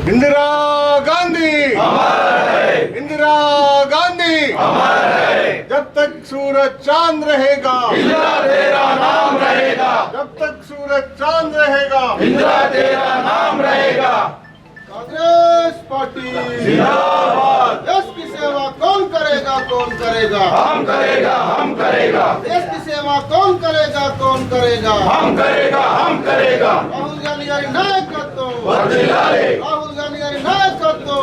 इंदिरा गांधी। इंदिरा गांधी। जब तक सूरज चाँद रहेगा। इंदिरा तेरा नाम रहेगा जब तक सूरज चाँद रहेगा। इंदिरा तेरा नाम रहेगा कांग्रेस पार्टी। देश की सेवा कौन करेगा कौन करेगा? हम करेगा हम करेगा देश की सेवा कौन करेगा कौन करेगा? हम करेगा हम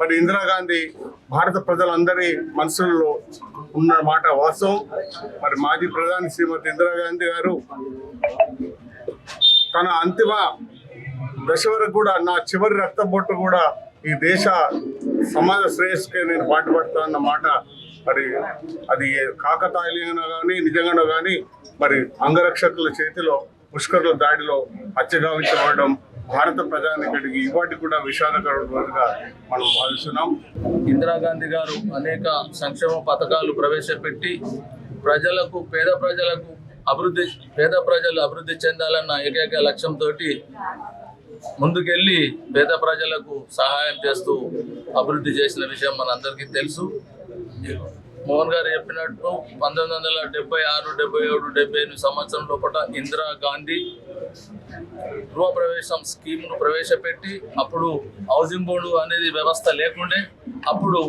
మరి ఇందిరాగాంధీ భారత ప్రజలందరి మనసుల్లో ఉన్న మాట వాస్తవం. మరి మాజీ ప్రధాని శ్రీమతి ఇందిరాగాంధీ గారు తన అంతిమ దశ వరకు కూడా నా చివరి రక్త బొట్టు కూడా ఈ దేశ సమాజ శ్రేయస్కే నేను పాటుపడతానన్న మాట. మరి అది కాకతాళీయంగా కానీ నిజంగానో కానీ మరి అంగరక్షకుల చేతిలో పుష్కరుల దాడిలో హత్యగావించబడడం భారత ప్రజానికడికి ఇవాటి కూడా విషాదకరంగా మనం భావిస్తున్నాం. ఇందిరాగాంధీ గారు అనేక సంక్షేమ పథకాలు ప్రవేశపెట్టి ప్రజలకు పేద ప్రజలకు అభివృద్ధి పేద ప్రజలు అభివృద్ధి చెందాలన్న ఏకైక లక్ష్యంతో ముందుకెళ్ళి పేద ప్రజలకు సహాయం చేస్తూ అభివృద్ధి చేసిన విషయం మనందరికీ తెలుసు. మోహన్ గారు చెప్పినట్టు పంతొమ్మిది వందల డెబ్బై ఆరు డెబ్బై ఏడు డెబ్బై ఎనిమిది సంవత్సరం లోపల ఇందిరా గాంధీ గృహప్రవేశం స్కీమ్ను ప్రవేశపెట్టి అప్పుడు హౌసింగ్ బోర్డు అనేది వ్యవస్థ లేకుండే అప్పుడు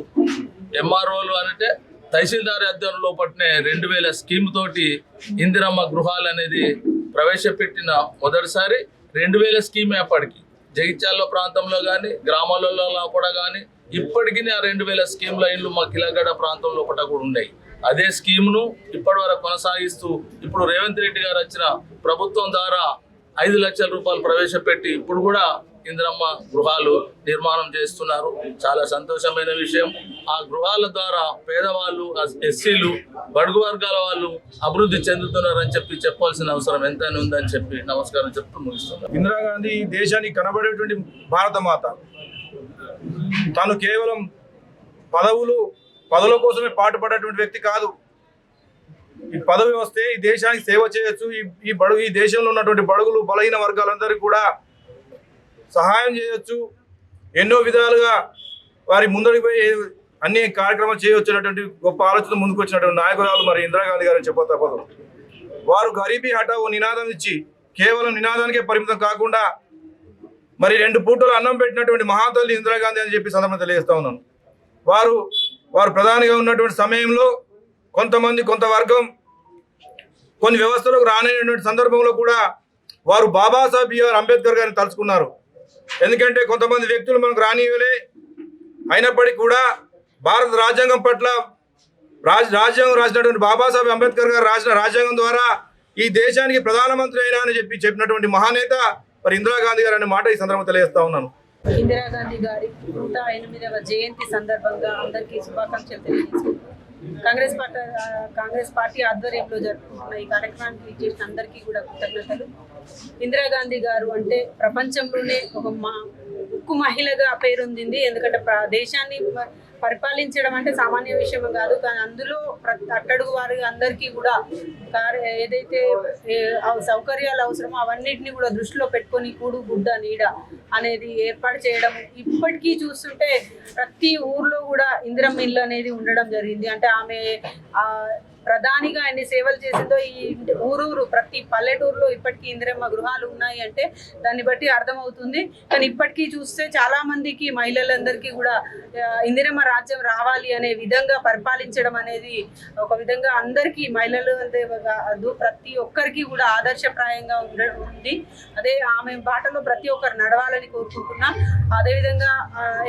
ఎంఆర్ఓలు అంటే తహసీల్దార్ అధ్యయనంలో పట్టిన రెండు వేల స్కీమ్ తోటి ఇందిరమ్మ గృహాలు అనేది ప్రవేశపెట్టిన మొదటిసారి రెండు వేల స్కీమే అప్పటికి. జగిత్యాల ప్రాంతంలో కానీ గ్రామాలలో కూడా కానీ ఇప్పటికీ ఆ రెండు వేల స్కీమ్ లైన్లు మా కిలాగడ ప్రాంతంలో ఒకట కూడా ఉన్నాయి. అదే స్కీమ్ను ఇప్పటి వరకు కొనసాగిస్తూ ఇప్పుడు రేవంత్ రెడ్డి గారు వచ్చిన ప్రభుత్వం ద్వారా ఐదు లక్షల రూపాయలు ప్రవేశపెట్టి ఇప్పుడు కూడా ఇందిరమ్మ గృహాలు నిర్మాణం చేస్తున్నారు. చాలా సంతోషమైన విషయం. ఆ గృహాల ద్వారా పేదవాళ్ళు ఎస్సీలు బడుగు వర్గాల వాళ్ళు అభివృద్ధి చెందుతున్నారని చెప్పి చెప్పాల్సిన అవసరం ఎంతైనా ఉందని చెప్పి నమస్కారం చెప్తూ ముగిస్తున్నారు ఇందిరాగాంధీ దేశానికి కనబడేటువంటి భారత మాత తాను కేవలం పదవులు పదవుల కోసమే పాటుపడేటువంటి వ్యక్తి కాదు. ఈ పదవి వస్తే ఈ దేశానికి సేవ చేయొచ్చు. ఈ ఈ బడుగు ఈ దేశంలో ఉన్నటువంటి బడుగులు బలహీన వర్గాలందరికీ కూడా సహాయం చేయొచ్చు. ఎన్నో విధాలుగా వారి ముందడికి పోయి అన్ని కార్యక్రమాలు చేయవచ్చు అనేటువంటి గొప్ప ఆలోచన ముందుకు వచ్చినటువంటి నాయకురాలు మరి ఇందిరాగాంధీ గారిని చెప్ప తప్పదు. వారు గరీబీ హఠావు నినాదం ఇచ్చి కేవలం నినాదానికే పరిమితం కాకుండా మరి రెండు పూటలు అన్నం పెట్టినటువంటి మహాతల్లి ఇందిరాగాంధీ అని చెప్పి సందర్భం తెలియజేస్తా ఉన్నాను. వారు వారు ప్రధానిగా ఉన్నటువంటి సమయంలో కొంతమంది కొంత వర్గం కొన్ని వ్యవస్థలకు రానటువంటి సందర్భంలో కూడా వారు బాబాసాహెబ్ బిఆర్ అంబేద్కర్ గారిని తలుచుకున్నారు. ఎందుకంటే కొంతమంది వ్యక్తులు మనకు రానియలే. అయినప్పటికీ కూడా భారత రాజ్యాంగం పట్ల రాజ్ రాజ్యాంగం రాసినటువంటి బాబాసాహెబ్ అంబేద్కర్ గారు రాసిన రాజ్యాంగం ద్వారా ఈ దేశానికి ప్రధానమంత్రి అయినా అని చెప్పి చెప్పినటువంటి మహానేత మరి ఇందిరాగాంధీ గారు అనే మాట ఈ సందర్భంగా తెలియజేస్తా ఉన్నాను. ఇందిరాగాంధీ గారి నూట ఎనిమిదవ జయంతి సందర్భంగా అందరికీ శుభాకాంక్షలు తెలియజేసుకుంటున్నాను కాంగ్రెస్ పార్టీ కాంగ్రెస్ పార్టీ ఆధ్వర్యంలో జరుపుకుంటున్న ఈ కార్యక్రమానికి చేసిన అందరికీ కూడా కృతజ్ఞతలు. ఇందిరాగాంధీ గారు అంటే ప్రపంచంలోనే ఒక మా ఉక్కు మహిళగా పేరొందింది. ఎందుకంటే దేశాన్ని పరిపాలించడం అంటే సామాన్య విషయం కాదు కానీ అందులో అట్టడుగు వారి అందరికీ కూడా ఏదైతే ఏ, సౌకర్యాలు అవసరమో అవన్నిటిని కూడా దృష్టిలో పెట్టుకొని కూడు గుడ్డ నీడ అనేది ఏర్పాటు చేయడం ఇప్పటికీ చూస్తుంటే ప్రతి ఊర్లో కూడా కూడా ఇందిరమ్మ ఇల్లు అనేది ఉండడం జరిగింది. అంటే ఆమె ప్రధానిగా ఎన్ని సేవలు చేసిందో ఈ ఊరూరు ప్రతి పల్లెటూరులో ఇప్పటికీ ఇందిరమ్మ గృహాలు ఉన్నాయి అంటే దాన్ని బట్టి అర్థమవుతుంది. కానీ ఇప్పటికీ చూస్తే చాలా మందికి మహిళలందరికీ కూడా ఇందిరమ్మ రాజ్యం రావాలి అనే విధంగా పరిపాలించడం అనేది ఒక విధంగా అందరికీ మహిళలు కాదు ప్రతి ఒక్కరికి కూడా ఆదర్శప్రాయంగా ఉండడం ఉంది. అదే ఆమె బాటలో ప్రతి ఒక్కరు నడవాలని కోరుకుంటున్నా. అదేవిధంగా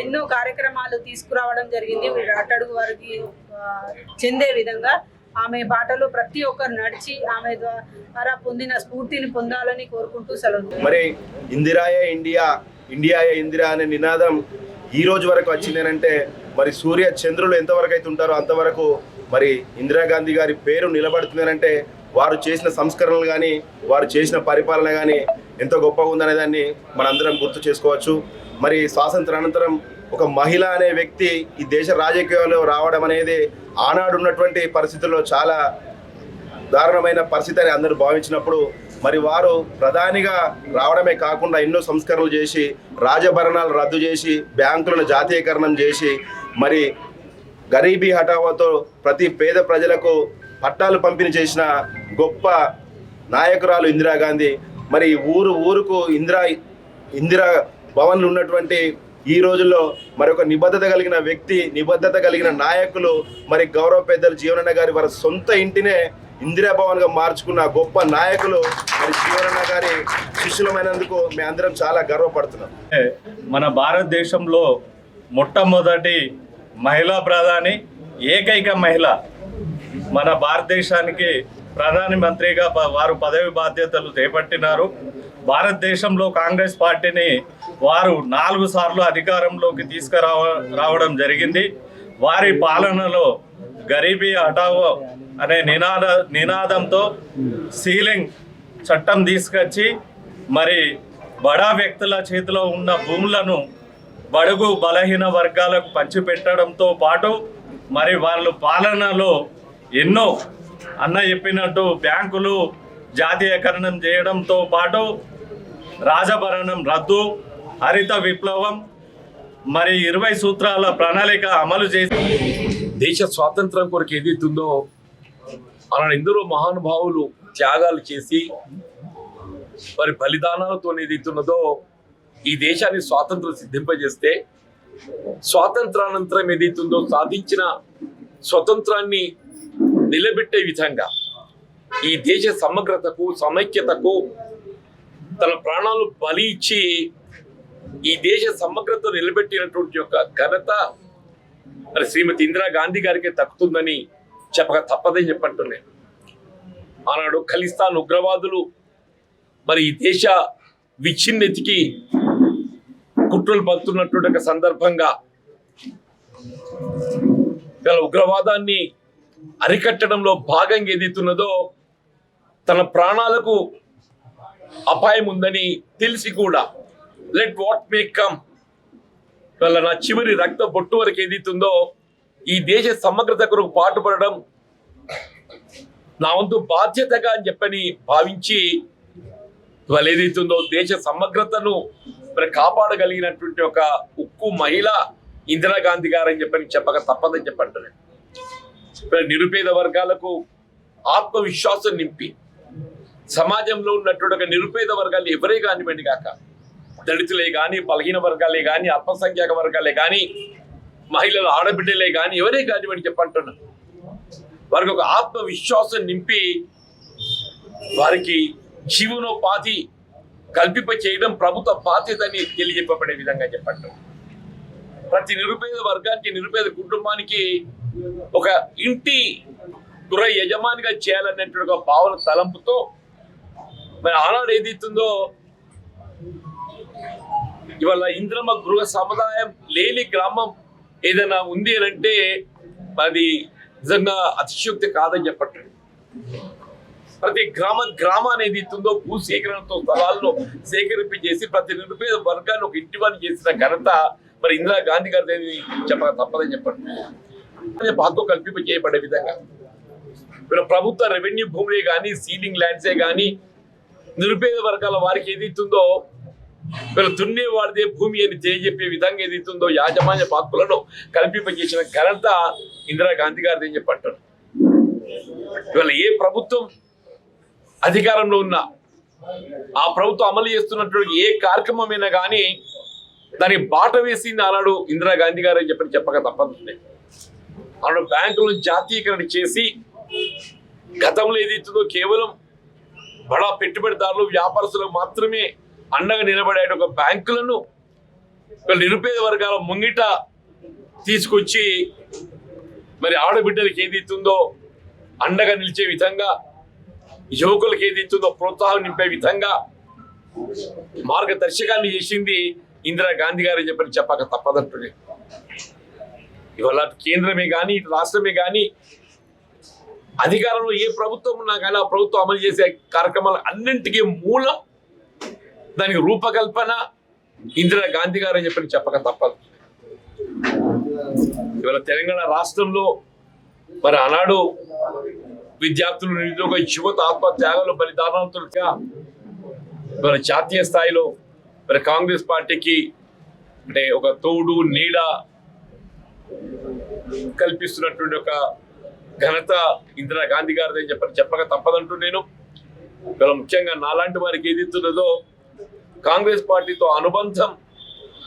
ఎన్నో కార్యక్రమాలు తీసుకురావడం జరిగింది. అట్టడుగు వారికి చెందే విధంగా ఆమె బాటలో ప్రతి ఒక్కరు నడిచి ఆమె ద్వారా పొందిన స్ఫూర్తిని పొందాలని కోరుకుంటూ సెలవు. మరి ఇందిరాయే ఇండియా ఇండియాయే ఇందిరా అనే నినాదం ఈ రోజు వరకు వచ్చిందేనంటే మరి సూర్య చంద్రులు ఎంతవరకు అయితే ఉంటారో అంతవరకు మరి ఇందిరాగాంధీ గారి పేరు నిలబడుతుందనంటే వారు చేసిన సంస్కరణలు కానీ వారు చేసిన పరిపాలన కానీ ఎంతో గొప్పగా ఉందనే దాన్ని మనందరం గుర్తు చేసుకోవచ్చు. మరి స్వాతంత్ర అనంతరం ఒక మహిళ అనే వ్యక్తి ఈ దేశ రాజకీయాల్లో రావడం అనేది ఆనాడు ఉన్నటువంటి పరిస్థితుల్లో చాలా దారుణమైన పరిస్థితి అని అందరూ భావించినప్పుడు మరి వారు ప్రధానిగా రావడమే కాకుండా ఎన్నో సంస్కరణలు చేసి రాజభరణాలు రద్దు చేసి బ్యాంకులను జాతీయకరణం చేసి మరి గరీబీ హఠావోతో ప్రతి పేద ప్రజలకు పట్టాలు పంపిణీ చేసిన గొప్ప నాయకురాలు ఇందిరాగాంధీ. మరి ఊరు ఊరుకు ఇందిరా ఇందిరా భవన్లు ఉన్నటువంటి ఈ రోజుల్లో మరి ఒక నిబద్ధత కలిగిన వ్యక్తి నిబద్ధత కలిగిన నాయకులు మరి గౌరవ పెద్దలు జీవనన్న గారి వారి సొంత ఇంటినే ఇందిరాభవన్గా మార్చుకున్న గొప్ప నాయకులు మరి జీవనన్న గారి శిష్యులమైనందుకు మేము అందరం చాలా గర్వపడుతున్నాం. మన భారతదేశంలో మొట్టమొదటి మహిళా ప్రధాని ఏకైక మహిళ మన భారతదేశానికి ప్రధాని మంత్రిగా వారు పదవి బాధ్యతలు చేపట్టినారు. భారతదేశంలో కాంగ్రెస్ పార్టీని వారు నాలుగు సార్లు అధికారంలోకి తీసుకురావ రావడం జరిగింది. వారి పాలనలో గరీబీ హటావో అనే నినాద నినాదంతో సీలింగ్ చట్టం తీసుకొచ్చి మరి బడా వ్యక్తుల చేతిలో ఉన్న భూములను బడుగు బలహీన వర్గాలకు పంచిపెట్టడంతో పాటు మరి వాళ్ళ పాలనలో ఎన్నో అన్న చెప్పినట్టు బ్యాంకులు జాతీయకరణం చేయడంతో పాటు రాజభరణం రద్దు హరిత విప్లవం మరి ఇరవై సూత్రాల ప్రణాళిక అమలు చేసి దేశ స్వాతంత్రం కొరకు ఏదైతుందో అలా ఎందరో మహానుభావులు త్యాగాలు చేసి వారి బలిదానాలతో ఏదైతున్నదో ఈ దేశాన్ని స్వాతంత్రం సిద్ధింపజేస్తే స్వాతంత్రానంతరం ఏదైతుందో సాధించిన స్వతంత్రాన్ని నిలబెట్టే విధంగా ఈ దేశ సమగ్రతకు సమైక్యతకు తన ప్రాణాలు బలి ఇచ్చి ఈ దేశ సమగ్రత నిలబెట్టినటువంటి యొక్క ఘనత మరి శ్రీమతి ఇందిరాగాంధీ గారికే గారికి చెప్పక తప్పదని చెప్పంటున్నాయి ఆనాడు ఖలిస్తాన్ ఉగ్రవాదులు మరి ఈ దేశ విచ్ఛిన్నతికి కుట్రలు పడుతున్నటువంటి ఒక సందర్భంగా గల ఉగ్రవాదాన్ని అరికట్టడంలో భాగంగా ఏదైతున్నదో తన ప్రాణాలకు అపాయం ఉందని తెలిసి కూడా లెట్ వాట్ మే కమ్ వాళ్ళ నా చివరి రక్త బొట్టు వరకు ఏదైతుందో ఈ దేశ సమగ్రత కొరకు పాటుపడడం నా వంతు బాధ్యతగా అని చెప్పని భావించి వాళ్ళు ఏదైతుందో దేశ సమగ్రతను మరి కాపాడగలిగినటువంటి ఒక ఉక్కు మహిళ ఇందిరాగాంధీ గారు అని చెప్పని చెప్పక తప్పదని చెప్పంటారు. నిరుపేద వర్గాలకు ఆత్మవిశ్వాసం నింపి సమాజంలో ఉన్నటువంటి ఒక నిరుపేద వర్గాలు ఎవరే కానివ్వండి కాక దళితులే కానీ బలహీన వర్గాలే కానీ అల్పసంఖ్యాక వర్గాలే కానీ మహిళల ఆడబిడ్డలే కానీ ఎవరే కానివ్వండి చెప్పంటున్నా. వారికి ఒక ఆత్మవిశ్వాసం నింపి వారికి జీవనోపాధి కల్పింప చేయడం ప్రభుత్వ బాధ్యతని తెలియజెప్పబడే విధంగా చెప్పండి ప్రతి నిరుపేద వర్గానికి నిరుపేద కుటుంబానికి ఒక ఇంటి గృహ యజమానిగా చేయాలనేటువంటి ఒక భావన తలంపుతో మరి ఆనాడు ఏదైతుందో? ఇవాళ ఇంద్రమ గృహ సముదాయం లేని గ్రామం ఏదైనా ఉంది అని అంటే అది నిజంగా అతిశయోక్తి కాదని చెప్పట్టు ప్రతి గ్రామ గ్రామాన్ని ఏది ఇస్తుందో భూ సేకరణతో స్థలాల్లో సేకరింపు చేసి ప్రతి నిరుపేద వర్గాన్ని ఒక ఇంటి వారిని చేసిన ఘనత మరి ఇందిరా గాంధీ గారి చెప్పక తప్పదని చెప్పండి హక్కు కల్పింప చేయబడే విధంగా. వీళ్ళ ప్రభుత్వ రెవెన్యూ భూములే కానీ సీలింగ్ ల్యాండ్సే కానీ నిరుపేద వర్గాల వారికి ఏదైతుందో వీళ్ళు దున్నేవాడిదే భూమి అని తెలియజెప్పే విధంగా ఏదైతుందో యాజమాన్య పాత్రలను కల్పింపజేసిన ఘనత ఇందిరాగాంధీ గారిది అని చెప్పంటారు ఇవాళ ఏ ప్రభుత్వం అధికారంలో ఉన్నా ఆ ప్రభుత్వం అమలు చేస్తున్నటువంటి ఏ కార్యక్రమమైనా కానీ దానికి బాట వేసింది ఆనాడు ఇందిరాగాంధీ గారు అని చెప్పని చెప్పక తప్పదు ఆనాడు బ్యాంకులను జాతీయకరణ చేసి గతంలో ఏదైతుందో కేవలం బడా పెట్టుబడిదారులు వ్యాపారస్తులకు మాత్రమే అండగా నిలబడే ఒక బ్యాంకులను నిరుపేద వర్గాల ముంగిట తీసుకొచ్చి మరి ఆడబిడ్డలకి ఇస్తుందో అండగా నిలిచే విధంగా యువకులకు ఇస్తుందో ప్రోత్సాహం నింపే విధంగా మార్గదర్శకాన్ని చేసింది ఇందిరా గాంధీ గారు చెప్పని చెప్పక తప్పదంటుండే ఇవాళ కేంద్రమే కానీ రాష్ట్రమే కానీ అధికారంలో ఏ ప్రభుత్వం ఉన్నా కానీ ఆ ప్రభుత్వం అమలు చేసే కార్యక్రమాలు అన్నింటికీ మూలం దానికి రూపకల్పన ఇందిరా గాంధీ గారు అని చెప్పని చెప్పక తప్పదు. ఇవాళ తెలంగాణ రాష్ట్రంలో మరి ఆనాడు విద్యార్థులు నిరుద్యోగ యువత ఆత్మత్యాగాలు త్యాగాలు మరి జాతీయ స్థాయిలో మరి కాంగ్రెస్ పార్టీకి అంటే ఒక తోడు నీడ కల్పిస్తున్నటువంటి ఒక ఘనత ఇందిరా గాంధీ గారిది అని చెప్పని చెప్పక తప్పదంటూ నేను. ఇవాళ ముఖ్యంగా నాలాంటి వారికి ఏదైతున్నదో కాంగ్రెస్ పార్టీతో అనుబంధం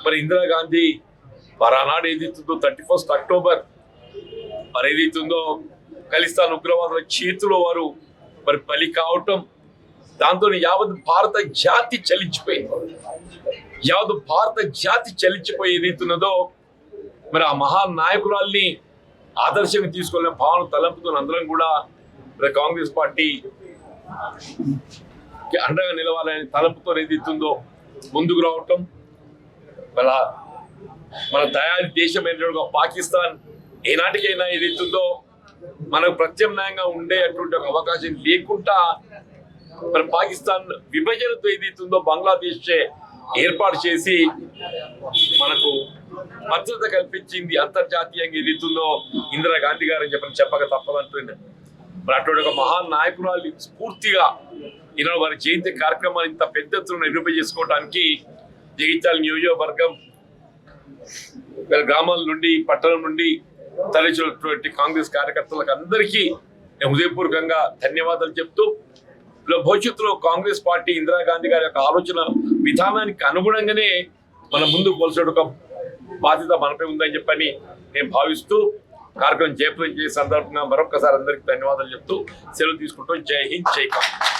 మరి ఇందిరాగాంధీ మరి ఆనాడు ఏదైతుందో థర్టీ ఫస్ట్ అక్టోబర్ మరి ఏదైతుందో ఖలిస్తాన్ ఉగ్రవాదుల చేతిలో వారు మరి బలి కావటం దాంతో యావత్ భారత జాతి చలించిపోయింది. యావత్ భారత జాతి చలించిపోయి ఏదైతున్నదో మరి ఆ మహా నాయకురాల్ని ఆదర్శంగా తీసుకునే భావన తలంపుతో అందరం కూడా కాంగ్రెస్ పార్టీ అండగా నిలవాలని తలంపుతో ఏదైతుందో ముందుకు రావటం. మన మన తయారీ దేశమైనటువంటి పాకిస్తాన్ ఏనాటికైనా ఏదైతుందో మనకు ప్రత్యామ్నాయంగా ఉండేటువంటి ఒక అవకాశం లేకుండా మరి పాకిస్తాన్ విభజనతో ఏదైతుందో బంగ్లాదేశ్ ఏర్పాటు చేసి మనకు భద్రత కల్పించింది అంతర్జాతీయంగా ఏదైతుందో ఇందిరా గాంధీ గారు అని చెప్పని చెప్పక తప్పదంటుంది మరి అటువంటి ఒక మహాన్ నాయకురాలు స్ఫూర్తిగా ఈనాడు వారి జయంతి కార్యక్రమాన్ని ఇంత పెద్ద ఎత్తున నిర్వహించుకోవడానికి జగిత్యాల నియోజకవర్గం వీళ్ళ గ్రామాల నుండి పట్టణం నుండి తరలించినటువంటి కాంగ్రెస్ కార్యకర్తలకు అందరికీ నేను హృదయపూర్వకంగా ధన్యవాదాలు చెప్తూ భవిష్యత్తులో కాంగ్రెస్ పార్టీ ఇందిరాగాంధీ గారి యొక్క ఆలోచన విధానానికి అనుగుణంగానే మన ముందు పోల్చే ఒక బాధ్యత మనపై ఉందని చెప్పని నేను భావిస్తూ కార్యక్రమం జయప్రదం చేసే సందర్భంగా మరొకసారి అందరికీ ధన్యవాదాలు చెప్తూ సెలవు తీసుకుంటూ జై హింద్ జై కాంగ్రెస్